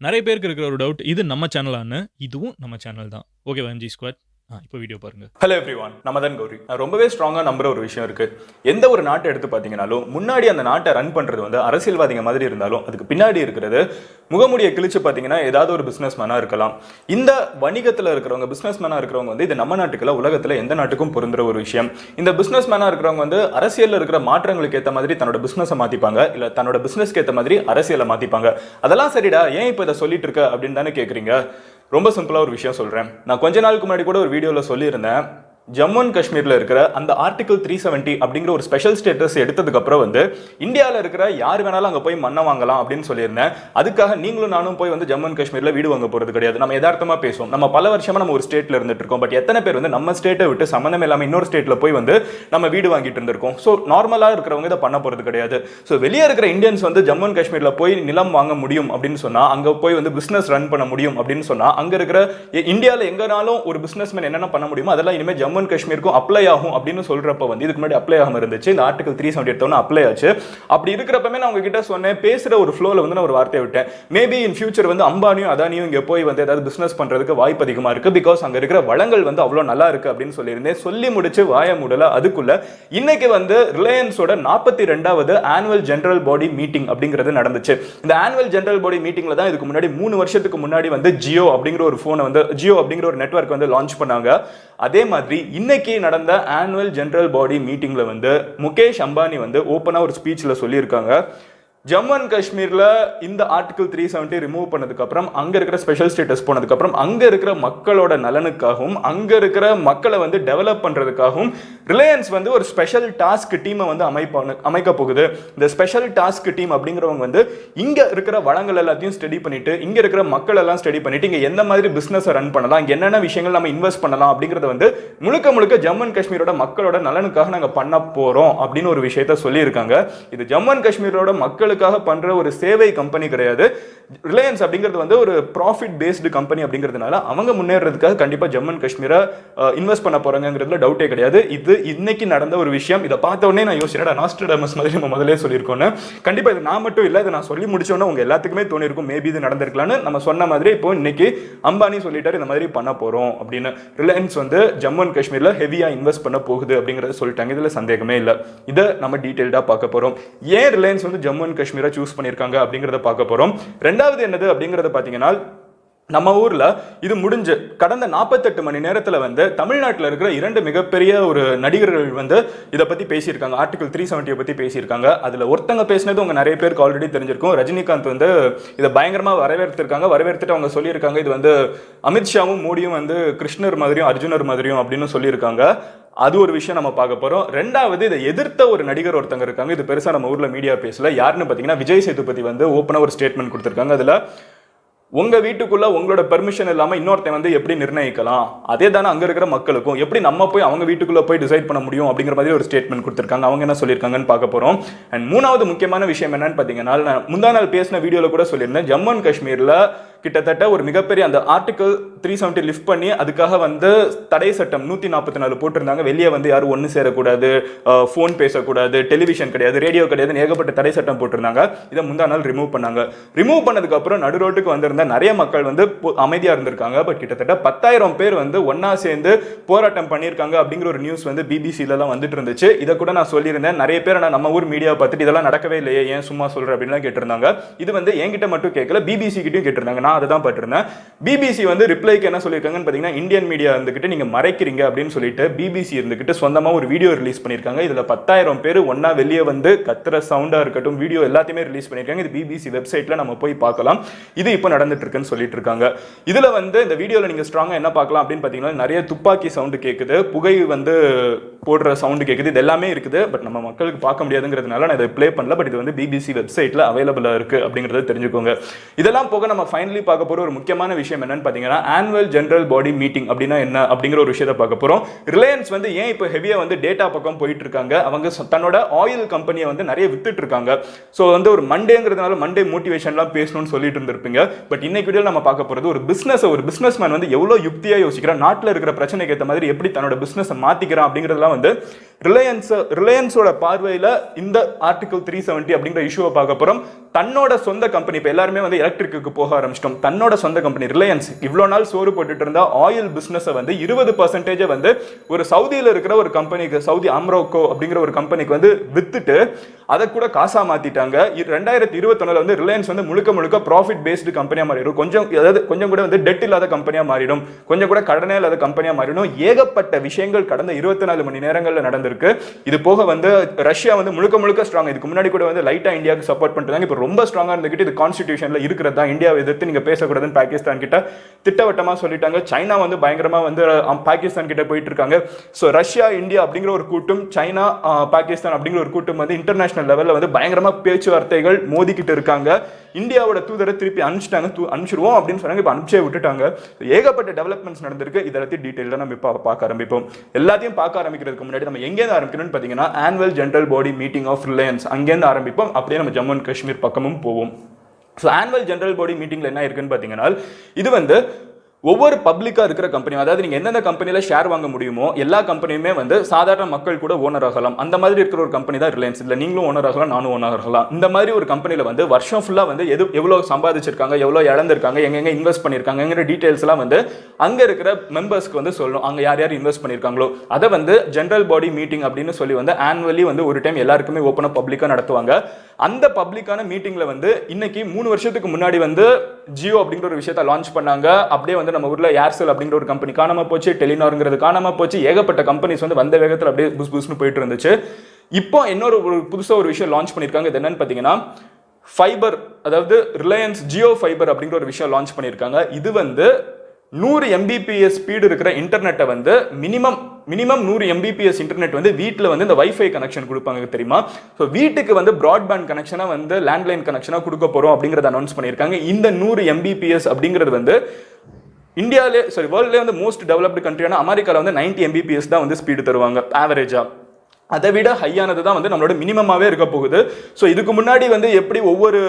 நிறைய பேருக்கு இருக்கிற ஒரு டவுட் இது நம்ம சேனலான்னு இதுவும் நம்ம சேனல் தான். ஓகே வஞ்சி ஸ்குவாட் இப்போ வீடியோ பாருங்க. ஹலோ எவ்ரி ஒன் நம்ம தான் கௌரி. நான் ரொம்பவே ஸ்ட்ராங்காக நம்புற ஒரு விஷயம் இருக்கு. எந்த ஒரு நாட்டை எடுத்து பார்த்தீங்கனாலும் முன்னாடி அந்த நாட்டை ரன் பண்றது வந்து அரசியல்வாதிங்க மாதிரி இருந்தாலும் அதுக்கு பின்னாடி இருக்கிறது முகமுடியை கிழிச்சு பார்த்தீங்கன்னா ஏதாவது ஒரு பிசினஸ் மேனாக இருக்கலாம். இந்த வணிகத்தில் இருக்கிறவங்க பிசினஸ் மேனாக இருக்கிறவங்க வந்து இது நம்ம நாட்டுக்குள்ள உலகத்தில் எந்த நாட்டுக்கும் பொருந்துற ஒரு விஷயம். இந்த பிசினஸ் மேனாக இருக்கிறவங்க வந்து அரசியலில் இருக்கிற மாற்றங்களுக்கு ஏற்ற மாதிரி தன்னோட பிஸ்னஸை மாற்றிப்பாங்க இல்லை தன்னோட பிசினஸ்க்கு ஏற்ற மாதிரி அரசியலை மாற்றிப்பாங்க அதெல்லாம் சரிடா ஏன் இப்போ இதை சொல்லிட்டு இருக்க அப்படின்னு தானே கேட்குறீங்க ரொம்ப சிம்பிளாக ஒரு விஷயம் சொல்கிறேன் நான் கொஞ்ச நாளுக்கு முன்னாடி கூட ஒரு வீடியோவில் சொல்லியிருந்தேன். ஜம்மு அண்ட் காஷ்மீரில் இருக்கிற அந்த ஆர்டிகல் த்ரீ செவன்ட்டி அப்படிங்கிற ஒரு ஸ்பெஷல் ஸ்டேட்டஸ் எடுத்ததுக்கப்புறம் வந்து இந்தியாவில் இருக்கிற யார் வேணாலும் அங்கே போய் மண்ணை வாங்கலாம் அப்படின்னு சொல்லியிருந்தேன். அதுக்காக நீங்களும் நானும் போய் வந்து ஜம்மு அண்ட் காஷ்மீரில் வீடு வாங்க போகிறது கிடையாது. நம்ம எதார்த்தமாக பேசுவோம். நம்ம பல வருஷமாக நம்ம ஒரு ஸ்டேட்டில் இருந்துட்டு இருக்கோம். பட் எத்தனை பேர் வந்து நம்ம ஸ்டேட்டை விட்டு சம்மந்தம் இல்லாமல் இன்னொரு ஸ்டேட்டில் போய் வந்து நம்ம வீடு வாங்கிட்டு இருந்திருக்கோம். ஸோ நார்மலாக இருக்கிறவங்க இதை பண்ண போகிறது கிடையாது. ஸோ வெளியே இருக்கிற இந்தியன்ஸ் வந்து ஜம்மு அண்ட் காஷ்மீரில் போய் நிலம் வாங்க முடியும் அப்படின்னு சொன்னால் அங்கே போய் வந்து பிஸ்னஸ் ரன் பண்ண முடியும் அப்படின்னு சொன்னால் அங்கே இருக்கிற இந்தியாவில் எங்கனாலும் ஒரு பிஸ்னஸ்மேன் என்னென்ன பண்ண முடியுமோ அதெல்லாம் இனிமேல் ஜம்மு அண்ட் காஷ்மீருக்கும் அப்ளை ஆகும் அப்படின்னு சொல்கிறப்ப வந்து இதுக்கு முன்னாடி அப்ளை ஆகாம இருந்துச்சு. இந்த ஆர்டிகல் த்ரீ செவன்டி எடுத்தோன்னு அப்ளை ஆச்சு. அப்படி இருக்கிறப்பமே நான் உங்ககிட்ட சொன்னேன். பேசுகிற ஒரு ஃப்ளோவில் வந்து நான் ஒரு வார்த்தையை விட்டேன். மேபி இன் ஃபியூச்சர் வந்து அம்பானியும் அதானியும் இங்கே போய் வந்து ஏதாவது பிஸ்னஸ் பண்ணுறதுக்கு வாய்ப்பு அதிகமாக இருக்குது பிகாஸ் அங்கே இருக்கிற வளங்கள் வந்து அவ்வளோ நல்லா இருக்குது அப்படின்னு சொல்லியிருந்தேன். சொல்லி முடிச்சு வாய முடியல அதுக்குள்ள இன்னைக்கு வந்து ரிலையன்ஸோட நாற்பத்தி ரெண்டாவது ஆனுவல் ஜென்ரல் பாடி மீட்டிங் அப்படிங்கிறது நடந்துச்சு. இந்த ஆனுவல் ஜென்ரல் பாடி மீட்டிங்ல தான் இதுக்கு முன்னாடி மூணு வருஷத்துக்கு முன்னாடி வந்து ஜியோ அப்படிங்கிற ஒரு ஃபோனை வந்து ஜியோ அப்படிங்கிற ஒரு நெட்வொர்க் வந்து லான்ச் பண்ணாங்க. அதே மாதிரி இன்னைக்கு நடந்த ஆனுவல் ஜென்ரல் பாடி மீட்டிங்கில் வந்து முகேஷ் அம்பானி வந்து ஓப்பனாக ஒரு ஸ்பீச்சில் சொல்லியிருக்காங்க. ஜம்மு அண்ட் காஷ்மீரில் இந்த ஆர்டிகல் த்ரீ செவன்ட்டி ரிமூவ் பண்ணதுக்கப்புறம் அங்கே இருக்கிற ஸ்பெஷல் ஸ்டேட்டஸ் போனதுக்கப்புறம் அங்கே இருக்கிற மக்களோட நலனுக்காகவும் அங்கே இருக்கிற மக்களை வந்து டெவலப் பண்ணுறதுக்காகவும் ரிலையன்ஸ் வந்து ஒரு ஸ்பெஷல் டாஸ்க் டீமை வந்து அமைப்பான அமைக்க போகுது. இந்த ஸ்பெஷல் டாஸ்க் டீம் அப்படிங்கிறவங்க வந்து இங்கே இருக்கிற வளங்கள் எல்லாத்தையும் ஸ்டடி பண்ணிட்டு இங்கே இருக்கிற மக்கள் எல்லாம் ஸ்டடி பண்ணிட்டு இங்கே எந்த மாதிரி பிஸ்னஸை ரன் பண்ணலாம் இங்கே என்னென்ன விஷயங்கள் நம்ம இன்வெஸ்ட் பண்ணலாம் அப்படிங்கிறத வந்து முழுக்க முழுக்க ஜம்மு அண்ட் காஷ்மீரோட மக்களோட நலனுக்காக நாங்கள் பண்ண போகிறோம் அப்படின்னு ஒரு விஷயத்த சொல்லியிருக்காங்க. இது ஜம்மு அண்ட் காஷ்மீரோட மக்கள் மக்களுக்காக பண்ற ஒரு சேவை கம்பெனி கிடையாது. ரிலையன்ஸ் அப்படிங்கிறது வந்து ஒரு ப்ராஃபிட் பேஸ்டு கம்பெனி அப்படிங்கிறதுனால அவங்க முன்னேறதுக்காக கண்டிப்பா ஜம்மு அண்ட் காஷ்மீரை இன்வெஸ்ட் பண்ண போறாங்கிறதுல டவுட்டே கிடையாது. இது இன்னைக்கு நடந்த ஒரு விஷயம். இதை பார்த்த உடனே நான் யோசிச்சேன் நாஸ்ட்ரடாமஸ் மாதிரி நம்ம முதல்ல சொல்லியிருக்கோன்னு கண்டிப்பாக இது நான் மட்டும் இல்லை இதை நான் சொல்லி முடிச்சோன்னே உங்க எல்லாத்துக்குமே தோணிருக்கும் மேபி இது நடந்திருக்கலாம்னு நம்ம சொன்ன மாதிரி இப்போ இன்னைக்கு அம்பானி சொல்லிட்டாரு இந்த மாதிரி பண்ண போறோம் அப்படின்னு. ரிலையன்ஸ் வந்து ஜம்மு அண்ட் காஷ்மீர்ல ஹெவியா இன்வெஸ்ட் பண்ண போகுது அப்படிங்கிறத சொல்லிட்டாங்க. இதுல சந்தேகமே இல்லை. இதை நம்ம டீட்டெயில்டாக பார்க்க போறோம். ஏன் ரிலையன்ஸ் வந்து ஜம்மு அண்ட் காஷ்மீரை சூஸ் பண்ணியிருக்காங்க அப்படிங்கிறத பார்க்க போகிறோம் ரெண்டாவது என்னது அப்படிங்கிறத பார்த்தீங்கன்னா நம்ம ஊரில் இது முடிஞ்சு கடந்த நாற்பத்தெட்டு மணி நேரத்தில் வந்து தமிழ்நாட்டில் இருக்கிற இரண்டு மிகப்பெரிய ஒரு நடிகர்கள் வந்து இதை பற்றி பேசியிருக்காங்க. ஆர்டிகல் த்ரீ செவன்ட்டியை பற்றி பேசியிருக்காங்க. அதில் ஒருத்தங்க பேசினது உங்கள் நிறைய பேருக்கு ஆல்ரெடி தெரிஞ்சிருக்கும். ரஜினிகாந்த் வந்து இதை பயங்கரமாக வரவேற்றிருக்காங்க. வரவேற்றுட்டு அவங்க சொல்லியிருக்காங்க இது வந்து அமித்ஷாவும் மோடியும் வந்து கிருஷ்ணர் மாதிரியும் அர்ஜுனர் மாதிரியும் அப்படின்னு சொல்லியிருக்காங்க. அது ஒரு விஷயம் நம்ம பார்க்க போகிறோம் ரெண்டாவது இதை எதிர்த்த ஒரு நடிகர் ஒருத்தங்க இருக்காங்க. இது பெருசாக நம்ம ஊரில் மீடியா பேசல. யாருன்னு பார்த்தீங்கன்னா விஜய் சேதுபதி வந்து ஓப்பனாக ஒரு ஸ்டேட்மெண்ட் கொடுத்துருக்காங்க. அதில் உங்கள் வீட்டுக்குள்ளே உங்களோட பெர்மிஷன் இல்லாமல் இன்னொருத்தன் வந்து எப்படி நிர்ணயிக்கலாம்? அதே தானே அங்கே இருக்கிற மக்களுக்கும். எப்படி நம்ம போய் அவங்க வீட்டுக்குள்ளே போய் டிசைட் பண்ண முடியும் அப்படிங்கிற மாதிரி ஒரு ஸ்டேட்மெண்ட் கொடுத்துருக்காங்க. அவங்க என்ன சொல்லியிருக்காங்கன்னு பார்க்க போகிறோம் அண்ட் மூணாவது முக்கியமான விஷயம் என்னன்னு பார்த்தீங்கன்னா நான் முந்தா நாள் பேசின வீடியோவில் கூட சொல்லியிருந்தேன். ஜம்மு அண்ட் காஷ்மீரில் கிட்டத்தட்ட ஒரு மிகப்பெரிய அந்த ஆர்டிக்கல் த்ரீ செவன்ட்டி லிஃப்ட் பண்ணி அதுக்காக வந்து தடை சட்டம் நூற்றி நாற்பத்தி நாலு போட்டிருந்தாங்க. வெளியே வந்து யாரும் ஒன்று சேரக்கூடாது ஃபோன் பேசக்கூடாது டெலிவிஷன் கிடையாது ரேடியோ கிடையாதுன்னு ஏகப்பட்ட தடை சட்டம் போட்டிருந்தாங்க. இதை முந்தா நாள் ரிமூவ் பண்ணாங்க. ரிமூவ் பண்ணதுக்கப்புறம் நடு ரோட்டுக்கு வந்திருந்த நிறைய மக்கள் வந்து அமைதியாக இருந்திருக்காங்க. பட் கிட்டத்தட்ட பத்தாயிரம் பேர் வந்து ஒன்றா சேர்ந்து போராட்டம் பண்ணியிருக்காங்க அப்படிங்கிற ஒரு நியூஸ் வந்து பிபிசிலலாம் வந்துட்டு இருந்துச்சு. இதை கூட நான் சொல்லியிருந்தேன். நிறைய பேர் நான் நம்ம ஊர் மீடியா பார்த்துட்டு இதெல்லாம் நடக்கவே இல்லையே ஏன் சும்மா சொல்கிற அப்படின்லாம் கேட்டிருந்தாங்க. இது வந்து என்கிட்ட மட்டும் கேட்கல பிபிசி கிட்டையும் கேட்டிருந்தாங்க. நான் அதை தான் பட்டிருந்தேன் பிபிசி வந்து ரிப்ளைக்கு என்ன சொல்லியிருக்காங்கன்னு பார்த்தீங்கன்னா இந்தியன் மீடியா இருந்துகிட்டு நீங்கள் மறைக்கிறீங்க அப்படின்னு சொல்லிட்டு பிபிசி இருந்துக்கிட்டு சொந்தமாக ஒரு வீடியோ ரிலீஸ் பண்ணியிருக்காங்க. இதில் பத்தாயிரம் பேர் ஒன்றா வெளியே வந்து கத்துற சவுண்டாக இருக்கட்டும் வீடியோ எல்லாத்தையுமே ரிலீஸ் பண்ணியிருக்காங்க. இது பிபிசி வெப்சைட்டில் நம்ம போய் பார்க்கலாம். இது இப்போ நடந்துட்டு இருக்குன்னு சொல்லிட்டு இருக்காங்க இதுல வந்து இந்த வீடியோல நீங்க ஸ்ட்ராங்கா என்ன பார்க்கலாம் அப்படின்னு பார்த்தீங்கன்னா நிறைய துப்பாக்கி சவுண்டு கேட்குது புகை வந்து போடுற சவுண்டு கேட்குது இது எல்லாமே இருக்குது. பட் நம்ம மக்களுக்கு பார்க்க முடியாதுங்கிறதுனால நான் இதை ப்ளே பண்ணல. பட் இது வந்து பிபிசி வெப்சைட்ல அவைலபிளாக இருக்கு அப்படிங்கறத தெரிஞ்சுக்கோங்க. இதெல்லாம் போக நம்ம ஃபைனலி பார்க்க போகிற ஒரு முக்கியமான விஷயம் என்னன்னு பார்த்தீங்கன்னா ஆனுவல் ஜென்ரல் பாடி மீட்டிங் அப்படின்னா என்ன அப்படிங்கிற ஒரு விஷயத்தை பார்க்க போகிறோம் ரிலையன்ஸ் வந்து ஏன் இப்போ ஹெவியாக வந்து டேட்டா பக்கம் போயிட்டு இருக்காங்க? அவங்க தன்னோட ஆயில் கம்பெனியை வந்து நிறைய வித்துட்டு இருக்காங்க. ஸோ வந்து ஒரு மண்டேங்கிறதுனால மண்டே மோட்டிவேஷன்லாம் பேசணும்னு சொல்லிட்டு இருந்திருப்பீங்க. பட் இன்னைக்கு வீடியோ நம்ம பார்க்க போகிறது ஒரு பிசினஸ் ஒரு பிஸ்னஸ் மேன் வந்து எவ்வளோ யுக்தியாக யோசிக்கிறான்? நாட்டில் இருக்கிற பிரச்சனைக்கு ஏற்ற மாதிரி எப்படி தன்னோட பிஸ்னஸை மாற்றிக்கிறான் அப்படிங்கிறதுலாம் வந்து ரிலையன்ஸ் ரிலையன்ஸோட பார்வையில் இந்த ஆர்டிகல் த்ரீ செவன்ட்டி அப்படிங்கிற இஷ்யூவை பார்க்க போகிறோம் தன்னோட சொந்த கம்பெனி இப்போ எல்லாருமே வந்து எலக்ட்ரிக்கு போக ஆரம்பிச்சிட்டோம். தன்னோட சொந்த கம்பெனி ரிலையன்ஸ் இவ்வளோ நாள் சோறு போட்டுட்டு இருந்தா ஆயில் பிஸ்னஸை வந்து இருபது பர்சன்டேஜை வந்து ஒரு சவுதியில் இருக்கிற ஒரு கம்பெனிக்கு சவுதி அம்ரோக்கோ அப்படிங்கிற ஒரு கம்பெனிக்கு வந்து வித்துட்டு அதை கூட காசாக மாற்றிட்டாங்க ரெண்டாயிரத்தி இருபத்தொன்னில் வந்து ரிலையன்ஸ் வந்து முழுக்க முழுக்க ப்ராஃபிட் பேஸ்டு கம்பெனியாக மாறிடும். கொஞ்சம் அதாவது கொஞ்சம் கூட வந்து டெட் இல்லாத கம்பெனியாக மாறிடும். கொஞ்சம் கூட கடனே இல்லாத கம்பெனியாக மாறிடும். ஏகப்பட்ட விஷயங்கள் கடந்த இருபத்தி நாலு மணி நேரங்களில் நடந்திருக்கு. இது போக வந்து ரஷ்யா வந்து முழுக்க முழுக்க ஸ்ட்ராங் இதுக்கு முன்னாடி கூட வந்து லைட்டா இந்தியாவுக்கு சப்போர்ட் பண்ணிட்டு இப்போ ரொம்ப ஸ்ட்ராங்காக இருந்துகிட்டு இது கான்ஸ்டியூஷனில் இருக்கிறது தான் இந்தியாவை எதிர்த்து நீங்க பேசக்கூடாதுன்னு பாகிஸ்தான் கிட்ட திட்டவட்டமா சொல்லிட்டாங்க. சைனா வந்து பயங்கரமா வந்து பாகிஸ்தான் கிட்ட போயிட்டு இருக்காங்க. ஸோ ரஷ்யா இந்தியா அப்படிங்கிற ஒரு கூட்டம் சைனா பாகிஸ்தான் அப்படிங்கிற ஒரு கூட்டம் வந்து இன்டர்நேஷனல் லெவலில் வந்து பயங்கரமாக பேச்சுவார்த்தைகள் மோதிக்கிட்டு இருக்காங்க. இந்தியாவோட தூதரை திருப்பி அனுப்பிச்சிட்டாங்க. தூ அனுப்பிச்சிருவோம் அப்படின்னு சொன்னாங்க. இப்போ அனுப்பிச்சே விட்டுட்டாங்க. ஏகப்பட்ட டெவலப்மெண்ட்ஸ் நடந்திருக்கு. இதை பற்றி டீட்டெயிலாக நம்ம இப்போ பார்க்க ஆரம்பிப்போம். எல்லாத்தையும் பார்க்க ஆரம்பிக்கிறதுக்கு முன்னாடி நம்ம எங்கேருந்து ஆரம்பிக்கணும்னு பார்த்தீங்கன்னா annual general body meeting of Reliance அங்கேருந்து ஆரம்பிப்போம். அப்படியே நம்ம ஜம்மு அண்ட் காஷ்மீர் பக்கமும் போவோம். ஸோ ஆனுவல் ஜென்ரல் பாடி மீட்டிங்கில் என்ன இருக்குன்னு பார்த்தீங்கன்னா இது வந்து ஒவ்வொரு பப்ளிக்காக இருக்கிற கம்பெனி அதாவது நீங்கள் எந்தெந்த கம்பெனியில் ஷேர் வாங்க முடியுமோ எல்லா கம்பெனியுமே வந்து சாதாரண மக்கள் கூட ஓனர் ஆகலாம். அந்த மாதிரி இருக்கிற ஒரு கம்பெனி தான் ரிலையன்ஸ் இல்லை நீங்களும் ஓனர் ஆகலாம் நானும் ஓனர் ஆகலாம். இந்த மாதிரி ஒரு கம்பெனியில் வந்து வருஷம் ஃபுல்லாக வந்து எது எவ்வளோ சம்பாதிச்சிருக்காங்க எவ்வளோ இழந்திருக்காங்க எங்கெங்க இன்வெஸ்ட் பண்ணியிருக்காங்கிற டீட்டெயில்ஸ்லாம் வந்து அங்கே இருக்கிற மெம்பர்ஸ்க்கு வந்து சொல்லணும். அங்கே யார் யார் இன்வெஸ்ட் பண்ணியிருக்காங்களோ அதை வந்து ஜென்ரல் பாடி மீட்டிங் அப்படின்னு சொல்லி வந்து ஆனுவலி வந்து ஒரு டைம் எல்லாருக்குமே ஓப்பனாக பப்ளிக்காக நடத்துவாங்க. அந்த பப்ளிக்கான மீட்டிங்கில் வந்து இன்னைக்கு மூணு வருஷத்துக்கு முன்னாடி வந்து ஜியோ அப்படிங்கிற ஒரு விஷயத்த லான்ச் பண்ணாங்க. அப்படியே வந்து நம்ம ஊரில் ஏர்செல் அப்படிங்கிற ஒரு கம்பெனி காணாம போச்சு டெலினாருங்கிறது காணாம போச்சு ஏகப்பட்ட கம்பெனிஸ் வந்து வந்த வேகத்தில் அப்படியே புஸ் புஸ்னு போயிட்டு இருந்துச்சு. இப்போ இன்னொரு ஒரு புதுசாக ஒரு விஷயம் லான்ச் பண்ணியிருக்காங்க. இது என்னன்னு பார்த்தீங்கன்னா ஃபைபர் அதாவது ரிலையன்ஸ் ஜியோ ஃபைபர் அப்படிங்கிற ஒரு விஷயம் லான்ச் பண்ணியிருக்காங்க. இது வந்து நூறு எம்பிபிஎஸ் ஸ்பீடு இருக்கிற இன்டர்நெட்டை வந்து மினிமம் மினிமம் நூறு எம்பிபிஎஸ் இன்டர்நெட் வந்து வீட்டில் வந்து இந்த வைஃபை கனெக்ஷன் கொடுப்பாங்க தெரியுமா? ஸோ வீட்டுக்கு வந்து ப்ராட்பேண்ட் கனெக்ஷனாக வந்து லேண்ட்லைன் கனெக்ஷனாக கொடுக்க போகிறோம் அப்படிங்கிறத அனௌன்ஸ் பண்ணியிருக்காங்க. இந்த நூறு எம்பிபிஎஸ் அப்படிங்கிறது வந்து இந்தியாவிலே சாரி வேர்ல்ட்லேயே வந்து மோஸ்ட் டெவலப்டு கண்ட்ரியான அமெரிக்காவில் வந்து 90 எம்பிபிஎஸ் தான் வந்து ஸ்பீடு தருவாங்க ஆவரேஜாக அதை விட ஹையானது தான் வந்து நம்மளோட மினிமமாகவே இருக்க போகுது. ஸோ இதுக்கு முன்னாடி வந்து எப்படி ஒவ்வொரு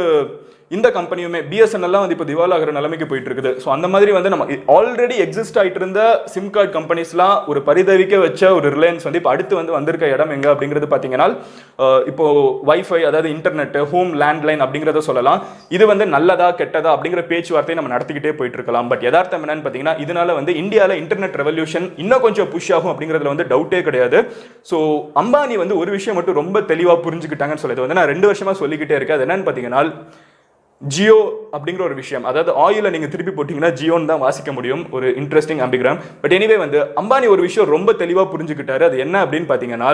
இந்த கம்பெனியுமே பிஎஸ்என்எல்லாம் வந்து இப்போ திவால் ஆகிற நிலைமைக்கு போயிட்டு இருக்குது ஸோ அந்த மாதிரி வந்து நம்ம ஆல்ரெடி எக்ஸிஸ்ட் ஆகிட்டு இருந்த சிம் கார்டு கம்பெனிஸ்லாம் ஒரு பரிதவிக்க வச்ச ஒரு ரிலையன்ஸ் வந்து இப்போ அடுத்து வந்து வந்திருக்க இடம் எங்கே அப்படிங்கிறது பார்த்தீங்கன்னா இப்போ வைஃபை அதாவது இன்டர்நெட் ஹோம் லேண்ட்லைன் அப்படிங்கிறத சொல்லலாம். இது வந்து நல்லதா கெட்டதா அப்படிங்கிற பேச்சுவார்த்தை நம்ம நடத்திக்கிட்டே போயிட்டு இருக்கலாம் பட் யதார்த்தம் என்னன்னு பார்த்தீங்கன்னா இதனால வந்து இந்தியாவில் இன்டர்நெட் ரெவல்யூஷன் இன்னும் கொஞ்சம் புஷ் ஆகும் அப்படிங்கிறதுல வந்து டவுட்டே கிடையாது. ஸோ அம்பானி வந்து ஒரு விஷயம் மட்டும் ரொம்ப தெளிவாக புரிஞ்சுக்கிட்டாங்கன்னு சொல்லி வந்து நான் ரெண்டு வருஷமாக சொல்லிக்கிட்டே இருக்கேன். அது என்னன்னு பார்த்தீங்கன்னா ஜியோ அப்படிங்கிற ஒரு விஷயம். அதாவது ஆயில நீங்கள் திருப்பி போட்டிங்கன்னா ஜியோன்னு தான் வாசிக்க முடியும். ஒரு இன்ட்ரெஸ்டிங் அம்பிகிராம் பட் எனிவே வந்து அம்பானி ஒரு விஷயம் ரொம்ப தெளிவாக புரிஞ்சுக்கிட்டாரு. அது என்ன அப்படின்னு பார்த்தீங்கன்னா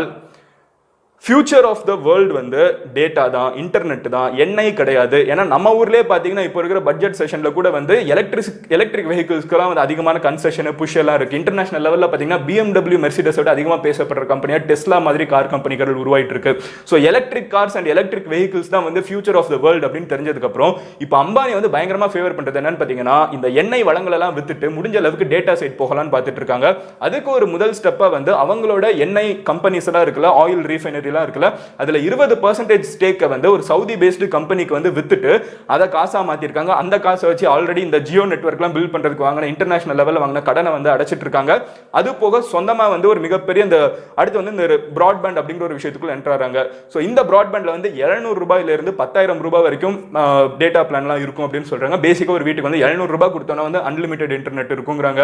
ஃபியூச்சர் ஆஃப் த வேர்ல்டு வந்து டேட்டா தான் இன்டர்நெட் தான் எண்ணெய் கிடையாது. ஏன்னா நம்ம ஊர்லேயே பார்த்தீங்கன்னா இப்போ இருக்கிற பட்ஜெட் செஷனில் கூட வந்து எலக்ட்ரிக் எலக்ட்ரிக் வெஹிக்கிள்ஸ்க்குலாம் வந்து அதிகமான கன்செஷன் புஷ் எல்லாம் இருக்குது இன்டர்நேஷனல் லெவலில் பார்த்தீங்கன்னா பிஎம்டபிள்யூ மெர்சிடஸ் விட அதிகமாக பேசப்படுற கம்பெனியாக டெஸ்லா மாதிரி கார் கம்பெனிகள் உருவாயிட்டு இருக்கு. So electric cars and electric vehicles தான் வந்து ஃபியூச்சர் ஆஃப் த வேர்ல்டு அப்படின்னு தெரிஞ்சதுக்கப்புறம் இப்போ அம்பானி வந்து பயங்கரமாக ஃபேவர் பண்ணுறது என்னன்னு பார்த்தீங்கன்னா இந்த எண்ணெய் வளங்களெல்லாம் வித்துட்டு முடிஞ்ச அளவுக்கு டேட்டா சைட் போகலான்னு பார்த்துட்டு இருக்காங்க. அதுக்கு ஒரு முதல் ஸ்டெப்பாக வந்து அவங்களோட எண்ணெய் கம்பெனிஸ் எல்லாம் இருக்குல்ல ஆயில் ரீஃபைனரி கம்பெனிலாம் இருக்குல்ல அதில் இருபது பர்சன்டேஜ் ஸ்டேக்கை வந்து ஒரு சவுதி பேஸ்டு கம்பெனிக்கு வந்து வித்துட்டு அதை காசா மாற்றிருக்காங்க அந்த காசை வச்சு ஆல்ரெடி இந்த ஜியோ நெட்ஒர்க்லாம் பில்ட் பண்ணுறதுக்கு வாங்கின இன்டர்நேஷனல் லெவலில் வாங்கின கடனை வந்து அடைச்சிட்டு இருக்காங்க. அது போக சொந்தமாக வந்து ஒரு மிகப்பெரிய இந்த அடுத்து வந்து இந்த ப்ராட்பேண்ட் அப்படிங்கிற ஒரு விஷயத்துக்குள்ள என்டர் ஸோ இந்த ப்ராட்பேண்டில் வந்து எழுநூறு ரூபாயிலிருந்து பத்தாயிரம் ரூபாய் வரைக்கும் டேட்டா பிளான்லாம் இருக்கும் அப்படின்னு சொல்றாங்க. பேசிக்காக ஒரு வீட்டுக்கு வந்து எழுநூறு ரூபாய் கொடுத்தோன்னா வந்து அன்லிமிட்டெட் இன்டர்நெட் இருக்குங்கிறாங்க.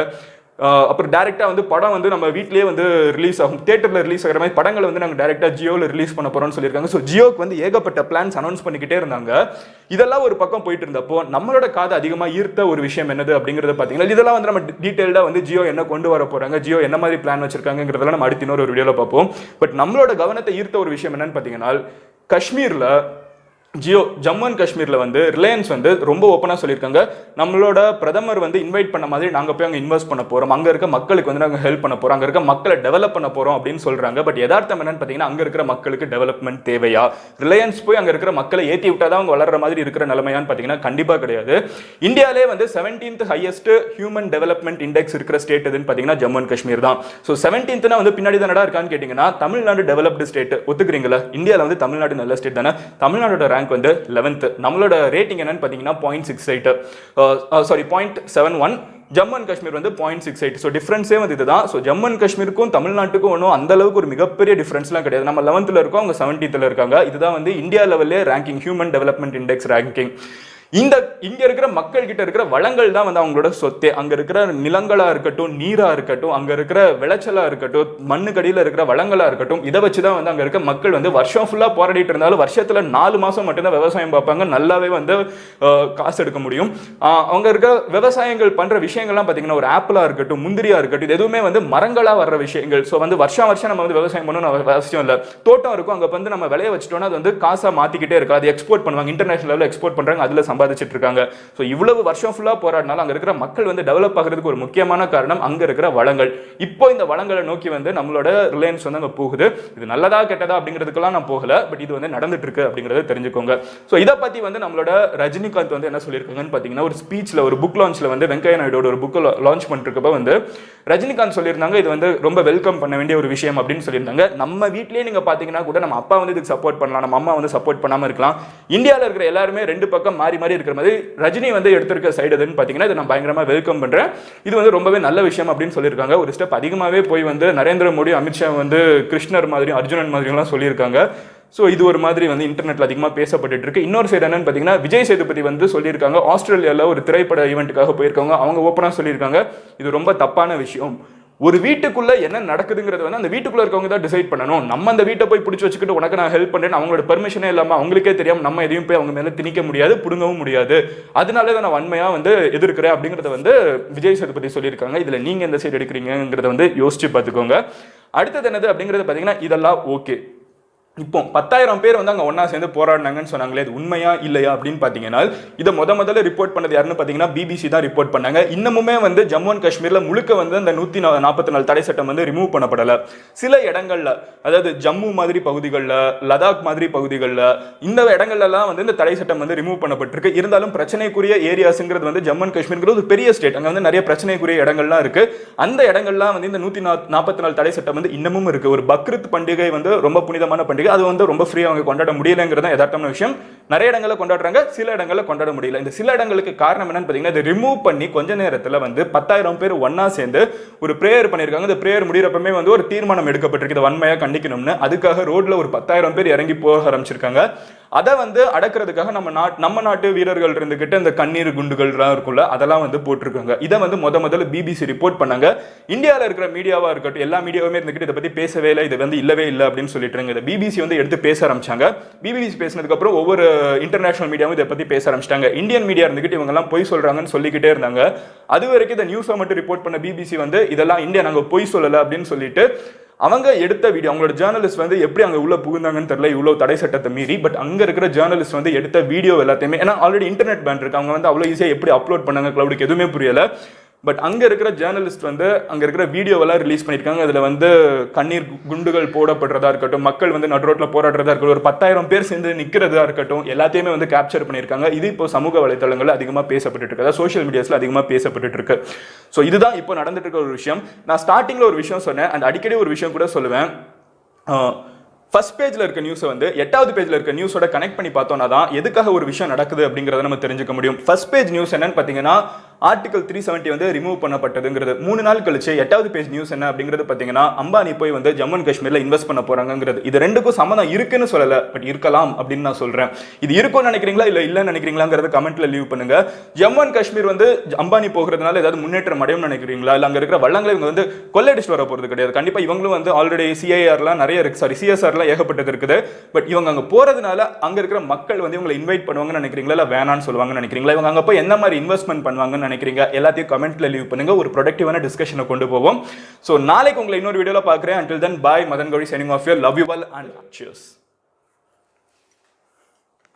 அப்புறம் டேரெக்டாக வந்து படம் வந்து நம்ம வீட்லேயே வந்து ரிலீஸ் ஆகும். தேட்டரில் ரிலீஸ் ஆகிற மாதிரி படங்களை வந்து நாங்கள் டேரெக்டாக ஜியோவில் ரிலீஸ் பண்ண போகிறோம்னு சொல்லியிருக்காங்க. ஸோ ஜியோக்கு வந்து ஏகப்பட்ட பிளான்ஸ் அனௌன்ஸ் பண்ணிக்கிட்டே இருந்தாங்க. இதெல்லாம் ஒரு பக்கம் போயிட்டு இருந்தப்போ நம்மளோட காது அதிகமாக ஈர்த்த ஒரு விஷயம் என்னது அப்படிங்கிறத பார்த்தீங்கன்னா இதெல்லாம் வந்து நம்ம டீட்டெயில்டாக வந்து ஜியோ என்ன கொண்டு வர போகிறாங்க ஜியோ என்ன மாதிரி பிளான் வச்சிருக்காங்கிறதெல்லாம் நம்ம அடுத்த இன்னொரு வீடியோவில் பார்ப்போம். பட் நம்மளோட கவனத்தை ஈர்த்த ஒரு விஷயம் என்னன்னு பார்த்தீங்கன்னா காஷ்மீரில் ஜியோ ஜம்மு அண்ட் காஷ்மீரில் வந்து ரிலையன்ஸ் வந்து ரொம்ப ஓப்பனாக சொல்லியிருக்காங்க. நம்மளோட பிரதமர் வந்து இன்வைட் பண்ண மாதிரி நாங்கள் போய் அங்கே இன்வெஸ்ட் பண்ண போகிறோம் அங்கே இருக்க மக்களுக்கு வந்து நாங்கள் ஹெல்ப் பண்ண போகிறோம் அங்கே இருக்க மக்களை டெவலப் பண்ண போகிறோம் அப்படின்னு சொல்கிறாங்க பட் யதார்த்தம் என்னன்னு பார்த்தீங்கன்னா அங்கே இருக்கிற மக்களுக்கு டெவலப்மெண்ட் தேவையா? ரிலையன்ஸ் போய் அங்கே இருக்கிற மக்களை ஏற்றி விட்டால் தான் அவங்க வளர்ற மாதிரி இருக்கிற நிலைமையான்னு பார்த்தீங்கன்னா கண்டிப்பாக கிடையாது. இந்தியாவிலே வந்து seventeenth highest human development index இருக்கிற ஸ்டேட் எதுன்னு பார்த்தீங்கன்னா ஜம்மு அண்ட் காஷ்மீர் தான். ஸோ செவன்டீன்த்னா வந்து பின்னாடி தானடா இருக்கான்னு கேட்டிங்கன்னா தமிழ்நாடு டெவலப்டு ஸ்டேட் ஒத்துக்கிறீங்களா? இந்தியாவில் வந்து தமிழ்நாடு நல்ல ஸ்டேட் தானே? தமிழ்நாடோட ரேங்க் வந்து லெவன்த்து நம்மளோட ரேட்டிங் என்னன்னு பார்த்தீங்கன்னா point six eight sorry point seven one Jammu and Kashmir வந்து பாயிண்ட் சிக்ஸ் எயிட் ஸோ டிஃப்ரென்ஸே வந்து இதுதான். ஸோ ஜம்மு அண்ட் காஷ்மீருக்கும் தமிழ்நாட்டுக்கும் ஒன்றும் அந்த அளவுக்கு ஒரு மிகப்பெரிய டிஃப்ரென்ஸ்லாம் கிடையாது. நம்ம லெவன்த்தில் இருக்கோம் அவங்க செவன்டீத்தில் இருக்காங்க. இதுதான் வந்து India லெவல்லே ranking human development index ranking இந்த இங்கே இருக்கிற மக்கள் கிட்ட இருக்கிற வளங்கள் தான் வந்து அவங்களோட சொத்தே. அங்கே இருக்கிற நிலங்களாக இருக்கட்டும் நீராக இருக்கட்டும் அங்கே இருக்கிற விளைச்சலாக இருக்கட்டும் மண்ணுக்கடியில் இருக்கிற வளங்களாக இருக்கட்டும் இதை வச்சு தான் வந்து அங்கே இருக்க மக்கள் வந்து வருஷம் ஃபுல்லாக போராடிட்டு இருந்தாலும் வருஷத்தில் நாலு மாதம் மட்டும்தான் விவசாயம் பார்ப்பாங்க. நல்லாவே வந்து காசு எடுக்க முடியும். அவங்க இருக்க விவசாயங்கள் பண்ணுற விஷயங்கள்லாம் பார்த்தீங்கன்னா ஒரு ஆப்பிளாக இருக்கட்டும் முந்திரியாக இருக்கட்டும் இது எதுவுமே வந்து மரங்களாக வர்ற விஷயங்கள். ஸோ வந்து வருஷம் வருஷம் நம்ம வந்து விவசாயம் பண்ணணும் அவசியம் இல்லை. தோட்டம் இருக்கும் அங்கே வந்து நம்ம விளைய வச்சிட்டோம்னா அது வந்து காசாக மாற்றிக்கிட்டே இருக்கு அது எக்ஸ்போர்ட் பண்ணுவாங்க இன்டர்நேஷனல் லெவலில் எக்ஸ்போர்ட் பண்றாங்க அதுல சம்பாதிச்சுட்டு இருக்காங்க ஸோ இவ்வளவு வருஷம் ஃபுல்லாக போராடினாலும் அங்கே இருக்கிற மக்கள் வந்து டெவலப் ஆகிறதுக்கு ஒரு முக்கியமான காரணம் அங்கே இருக்கிற வளங்கள். இப்போ இந்த வளங்களை நோக்கி வந்து நம்மளோட ரிலையன்ஸ் வந்து அங்கே போகுது. இது நல்லதா கெட்டதா அப்படிங்கிறதுக்கெல்லாம் நான் போகல. பட் இது வந்து நடந்துட்டு இருக்கு அப்படிங்கிறத தெரிஞ்சுக்கோங்க. ஸோ இதை பற்றி வந்து நம்மளோட ரஜினிகாந்த் வந்து என்ன சொல்லியிருக்காங்கன்னு பார்த்தீங்கன்னா ஒரு ஸ்பீச்ல ஒரு புக் லான்ச்சில் வந்து வெங்கையா நாயுடோட ஒரு புக்கை லான்ச் பண்ணிருக்கப்ப வந்து ரஜினிகாந்த் சொல்லியிருந்தாங்க இது வந்து ரொம்ப வெல்கம் பண்ண வேண்டிய ஒரு விஷயம் அப்படின்னு சொல்லியிருந்தாங்க. நம்ம வீட்லேயே நீங்க பார்த்தீங்கன்னா கூட நம்ம அப்பா வந்து இதுக்கு சப்போர்ட் பண்ணலாம் நம்ம அம்மா வந்து சப்போர்ட் பண்ணாமல் இருக்கலாம். இந்தியாவில் இருக்கிற எல்லாருமே ரெண்டு பக்கம் மாறி மாறி இருக்கிற மாதிரி ரஜினி வந்து எடுத்திருக்க சைடு எதுன்னு பார்த்தீங்கன்னா இதை நான் பயங்கரமா வெல்கம் பண்றேன். இது வந்து ரொம்பவே நல்ல விஷயம் அப்படின்னு சொல்லியிருக்காங்க. ஒரு ஸ்டெப் அதிகமாகவே போய் வந்து நரேந்திர மோடி அமித்ஷா வந்து கிருஷ்ணர் மாதிரியும் அர்ஜுனன் மாதிரிலாம் சொல்லியிருக்காங்க. ஸோ இது ஒரு மாதிரி வந்து இன்டர்நெட்ல அதிகமாக பேசப்பட்டு இருக்கு. இன்னொரு சைடு என்னன்னு பார்த்தீங்கன்னா விஜய் சேதுபதி வந்து சொல்லியிருக்காங்க. ஆஸ்திரேலியாவில் ஒரு திரைப்பட ஈவெண்ட்டுக்காக போயிருக்காங்க அவங்க ஓப்பனாக சொல்லியிருக்காங்க. இது ரொம்ப தப்பான விஷயம். ஒரு வீட்டுக்குள்ள என்ன நடக்குதுங்கிறது வந்து அந்த வீட்டுக்குள்ள இருக்கவங்க தான் டிசைட் பண்ணணும். நம்ம அந்த வீட்டை போய் பிடிச்சி வச்சுக்கிட்டு உனக்கு நான் ஹெல்ப் பண்ணேன் அவங்களோட பெர்மிஷனே இல்லாமல் அவங்களுக்கே தெரியாமல் நம்ம எதையும் போய் அவங்க மேலே திணிக்க முடியாது புடுங்கவும் முடியாது. அதனால தான் நான் வன்மையாக வந்து எதிர்க்கிறேன் அப்படிங்கறத வந்து விஜய் சேதுபதி சொல்லியிருக்காங்க. இதில் நீங்கள் எந்த சைடு எடுக்கிறீங்கிறத வந்து யோசிச்சு பார்த்துக்கோங்க. அடுத்தது என்னது அப்படிங்கிறது பார்த்தீங்கன்னா இதெல்லாம் ஓகே இப்போ பத்தாயிரம் பேர் வந்து அங்கே ஒன்றா சேர்ந்து போராடினாங்கன்னு சொன்னாங்களே இது உண்மையா இல்லையா அப்படின்னு பார்த்தீங்கன்னா இதை முத முதல்ல ரிப்போர்ட் பண்ணது யாருன்னு பார்த்தீங்கன்னா பிபிசி தான் ரிப்போர்ட் பண்ணாங்க. இன்னமுமே வந்து ஜம்மு அண்ட் காஷ்மீரில் முழுக்க வந்து அந்த நூற்றி நாற்பத்தி நாலு தடை சட்டம் வந்து ரிமூவ் பண்ணப்படலை. சில இடங்களில் அதாவது ஜம்மு மாதிரி பகுதிகளில் லடாக் மாதிரி பகுதிகளில் இந்த இடங்கள்லாம் வந்து இந்த தடை சட்டம் வந்து ரிமூவ் பண்ணப்பட்டிருக்கு. இருந்தாலும் பிரச்சனைக்குரிய ஏரியாஸுங்கிறது வந்து ஜம்மு அண்ட் காஷ்மீர்ங்கிறது ஒரு பெரிய ஸ்டேட் அங்கே வந்து நிறைய பிரச்சனைக்குரிய இடங்கள்லாம் இருக்கு. அந்த இடங்கள்லாம் வந்து இந்த நூற்றி நாற்பத்தி நாலு தடை சட்டம் வந்து இன்னமும் இருக்கு. ஒரு பக்ரீத் பண்டிகை வந்து ரொம்ப புனிதமான பண்டிகை அது வந்து ரொம்ப ஃப்ரீயாக அவங்க கொண்டாட முடியலைங்கிறது தான் யதார்த்தமான விஷயம். நிறைய இடங்களில் கொண்டாடுறாங்க சில இடங்களில் கொண்டாட முடியல. இந்த சில இடங்களுக்கு காரணம் என்னன்னு பார்த்தீங்கன்னா இதை ரிமூவ் பண்ணி கொஞ்ச நேரத்தில் வந்து பத்தாயிரம் பேர் ஒன்றா சேர்ந்து ஒரு ப்ரேயர் பண்ணியிருக்காங்க. இந்த ப்ரேயர் முடியிறப்பமே வந்து ஒரு தீர்மானம் எடுக்கப்பட்டிருக்கு. இதை வன்மையாக கண்டிக்கணும்னு. அதுக்காக ரோட்டில் ஒரு பத்தாயிரம் பேர் இறங்கி போக ஆரம்பிச்சிருக்காங்க. அதை வந்து அடக்கிறதுக்காக நம்ம நாட் நம்ம நாட்டு வீரர்கள் இருந்துகிட்டு இந்த கண்ணீர் குண்டுகள்லாம் இருக்குல்ல அதெல்லாம் வந்து போட்டிருக்காங்க. இதை வந்து முத முதல்ல பிபிசி ரிப்போர்ட் பண்ணாங்க. இந்தியாவில் இருக்கிற மீடியாவாக இருக்கட்டும் எல்லா மீடியாவுமே இருந்துகிட்டு இதை பற்றி பேசவே இல்லை இது வந்து இல்லவே இல்லை அப்படின்னு சொல்லிட்டு இருங்க இதை பிபிசி வந்து எடுத்து பேச ஆரம்பிச்சாங்க. பிபிசி பேசினதுக்கப்புறம் ஒவ்வொரு இன்டர்நேஷனல் மீடியாவும் இதை பற்றி பேச ஆரம்பிச்சிட்டாங்க. இந்தியன் மீடியா இருந்துகிட்டு இவங்கெல்லாம் பொய் சொல்கிறாங்கன்னு சொல்லிக்கிட்டே இருந்தாங்க. அது வரைக்கும் இந்த நியூஸை மட்டும் ரிப்போர்ட் பண்ண பிபிசி வந்து இதெல்லாம் இந்தியா நாங்கள் பொய் சொல்லலை அப்படின்னு சொல்லிட்டு அவங்க எடுத்த வீடியோ அவங்களோட ஜேர்னலிஸ்ட் வந்து எப்படி அங்கே உள்ள புகுந்தாங்கன்னு தெரியல இவ்வளோ தடை சட்டத்தை மீறி பட் அங்கே இருக்கிற ஜேர்னலிஸ்ட் வந்து எடுத்த வீடியோ எல்லாத்தையுமே ஏன்னா ஆல்ரெடி இன்டர்நெட் பேண்ட் இருக்கு. அவங்க வந்து அவ்வளோ ஈஸியாக எப்படி அப்லோட் பண்ணாங்க கிளவுடுக்கு எதுவுமே புரியல. பட் அங்கே இருக்கிற ஜேர்னலிஸ்ட் வந்து அங்கே இருக்கிற வீடியோவெல்லாம் ரிலீஸ் பண்ணியிருக்காங்க. அதில் வந்து கண்ணீர் குண்டுகள் போடப்படுறதா இருக்கட்டும் மக்கள் வந்து நடுரோட்டில் போராடுறதா இருக்கட்டும் ஒரு பத்தாயிரம் பேர் சேர்ந்து நிற்கிறதா இருக்கட்டும் எல்லாத்தையுமே வந்து கேப்சர் பண்ணியிருக்காங்க. இது இப்போ சமூக வலைத்தளங்கள்ல அதிகமாக பேசப்பட்டு இருக்கு. அதாவது சோஷியல் மீடியாஸில் அதிகமாக பேசப்பட்டு இருக்கு. ஸோ இதுதான் இப்போ நடந்துட்டு இருக்க ஒரு விஷயம். நான் ஸ்டார்டிங்கில் ஒரு விஷயம் சொன்னேன். அண்ட் அடிக்கடி ஒரு விஷயம் கூட சொல்லுவேன். ஃபர்ஸ்ட் பேஜில் இருக்க நியூஸை வந்து எட்டாவது பேஜில் இருக்க நியூஸோட கனெக்ட் பண்ணி பார்த்தோம்னா தான் எதுக்காக ஒரு விஷயம் நடக்குது அப்படிங்கிறத நம்ம தெரிஞ்சுக்க முடியும். ஃபர்ஸ்ட் பேஜ் நியூஸ் என்னன்னு பார்த்தீங்கன்னா ஆர்டிகல் த்ரீ செவன்ட்டி வந்து ரிமூவ் பண்ணப்பட்டதுங்கிறது. மூணு நாள் கழிச்சு எட்டாவது பேஜ் நியூஸ் என்ன அப்படிங்கிறது பார்த்தீங்கன்னா அம்பானி போய் வந்து ஜம்மு அண்ட் காஷ்மீரில் இன்வெஸ்ட் பண்ண போறாங்கிறது இது ரெண்டுக்கும் சம்மந்தம் இருக்குன்னு சொல்லலை பட் இருக்கலாம் அப்படின்னு நான் சொல்றேன். இது இருக்கும்னு நினைக்கிறீங்களா இல்லை இல்லைன்னு நினைக்கிறீங்களாங்கிறத கமெண்ட்ல லீவ் பண்ணுங்க. ஜம்மு அண்ட் காஷ்மீர் வந்து அம்பானி போகிறதுனால ஏதாவது முன்னேற்றம் அடையும் நினைக்கிறீங்களா? இல்லை அங்கே இருக்கிற வள்ளங்களை இவங்க வந்து கொள்ளையடிச்சு வர போறது கிடையாது. கண்டிப்பாக இவங்களும் வந்து ஆல்ரெடி சிஐஆர்லாம் நிறைய இருக்கு. சாரி சிஎஸ்ஆர்லாம் ஏகப்பட்டது இருக்குது. பட் இவங்க அங்கே போறதுனால அங்கே இருக்கிற மக்கள் வந்து இவங்களை இன்வைட் பண்ணுவாங்கன்னு நினைக்கிறீங்களா இல்லை வேணான்னு சொல்லுவாங்கன்னு நினைக்கிறீங்களா? இவங்க அங்கே போய் என்ன மாதிரி இன்வெஸ்ட்மெண்ட் பண்ணுவாங்கன்னு நினைக்கிறீங்க? எல்லாத்தையும் கமெண்ட்ல லீவ் பண்ணுங்க. ஒரு ப்ரொடக்டிவான டிஸ்கஷனை கொண்டு போவோம். ஸோ நாளைக்கு உங்களை இன்னொரு வீடியோவில் பார்க்குறேன். Until then bye Madan Gowri signing off your love you all and cheers